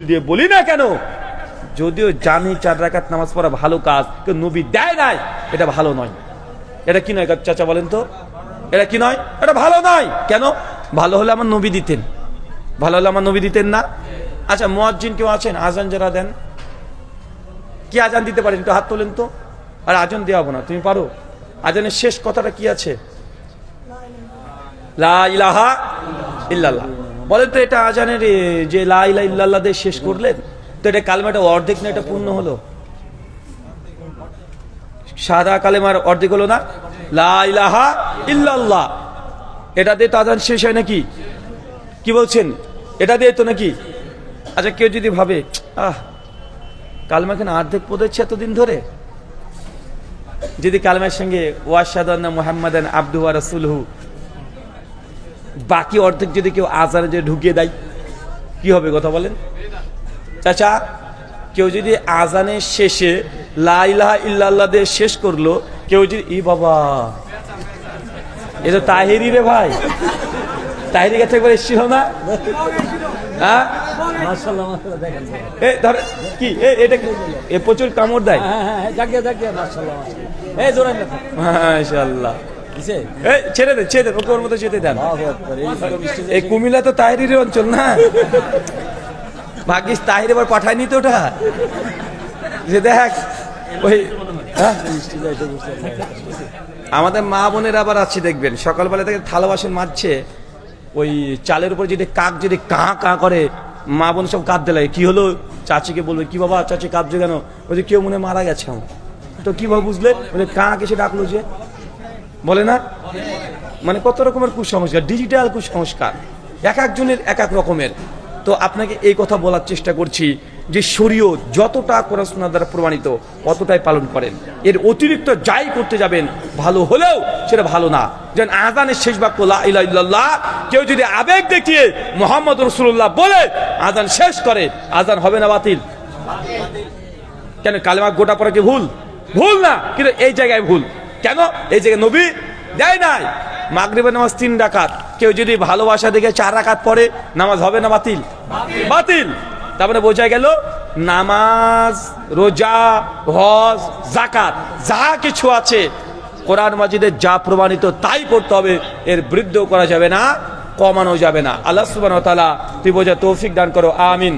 দিয়ে বলি না কেন? যদিও জানি চার রাকাত নামাজ পড়া ভালো কাজ, কিন্তু নবী দেয় নাই, এটা ভালো নয়। এটা কি নয়, চাচা বলেন তো? এটা কি নয়? এটা ভালো নয়। কেন? ভালো হলে আমার নবী দিতেন। ভালো হলে আমার নবী দিতেন না। আচ্ছা মোয়াজ্জিন কেউ আছেন? আজান যারা দেন। কি আজান দিতে পারেন? একটু হাত তোলেন তো। আর আজান দেওয়া হব না, তুমি পারো। আজানের শেষ কথাটা কি আছে? লা ইলাহা ইল্লাল্লাহ। বলেন তো এটা আজানের যে লা ইলাহা ইল্লাল্লাহ দিয়ে শেষ করলেন তো এটা কালেমাটা অর্ধেক না, এটা পূর্ণ হলো? সাদা কালেমার অর্ধেক হলো না? লা ইলাহা ইল্লাল্লাহ। এটা দিয়ে তো আজান শেষ হয় নাকি? কি বলছেন? এটা দিয়ে তো নাকি? আচ্ছা কেউ যদি ভাবে, আহ, কালমা কেন অর্ধেক পড়েছে এতদিন ধরে? যদি কালমার সঙ্গে ওয়াশাদান্না মোহাম্মদান আব্দু ওয়া রাসূলহু বাকি অর্ধেক যদি কেউ আজারে যে ঢুকিয়ে দেয় কি হবে কথা বলেন? চাচা কেউ যদি আজানের শেষে লাইলাহা ইল্লাল্লাহ দিয়ে শেষ করল কেউ যদি ই বাবা এ তো তাহেরি রে ভাই। তাহেরি কাছে একবার এসছিল না? হ্যাঁ? ধর কি এ এটা এ প্রচুর কামড় দেয়। হ্যাঁ হ্যাঁ হ্যাঁ এই ছেড়ে দেন ছেড়ে দেন ওর মতো যেতে দেন। এই কুমিল্লা তো তাহিরের অঞ্চল না? ভাগ্যিস তাহির এবার পাঠায়নি তো ওটা? যে দেখ ওই হ্যাঁ? আমাদের মা বোনের আবার আছে দেখবেন সকালবেলা থেকে থালা বাসন মাজছে ওই চালের উপর যদি কাক যদি কাঁ কাঁ করে মা বোন সব কাঁদতে লাগে। কি হলো? চাচিকে বলবে কি বাবা চাচি কাঁদছে কেন? বলছে কেউ মনে মারা গেছে আমার। তো কীভাবে বুঝলে? বলে কাঁ কেসে ডাকলো যে? বলে না? মানে কত রকমের কুসংস্কার? ডিজিটাল কুসংস্কার। এক একজনের এক এক রকমের। তো আপনাকে এই কথা বলার চেষ্টা করছি যে শরীয় যতটা কোরআন দ্বারা প্রমাণিত, অতটাই পালন করেন। এর অতিরিক্ত যাই করতে যাবেন, ভালো হলেও সেটা ভালো না। যেন আজানের শেষ বাক্য, লা ইলাহা কেউ যদি আবেগ দেখিয়ে মোহাম্মদ রসুল্লাহ বলে আজান শেষ করে আজান হবে না বাতিল। কেন কালেমা গোটা পড়া কি ভুল? ভুল না, কিন্তু এই জায়গায় ভুল। কেন? এই যে নবী? দেয় নাই। মাগরিবের নামাজ তিন ডাকাত কেউ যদি ভালোবাসা দেখে চার রাকাত পড়ে নামাজ হবে না বাতিল? বাতিল। তারপরে বোঝা গেল নামাজ রোজা হজ জাকাত যা কিছু আছে কোরআন মাজিদের যা প্রমাণিত তাই করতে হবে এর বৃদ্ধ করা যাবে না কমানো যাবে না। আল্লাহ সুবহানাহু ওয়া তাআলা তুই বোঝা তৌফিক দান করো। আমিন।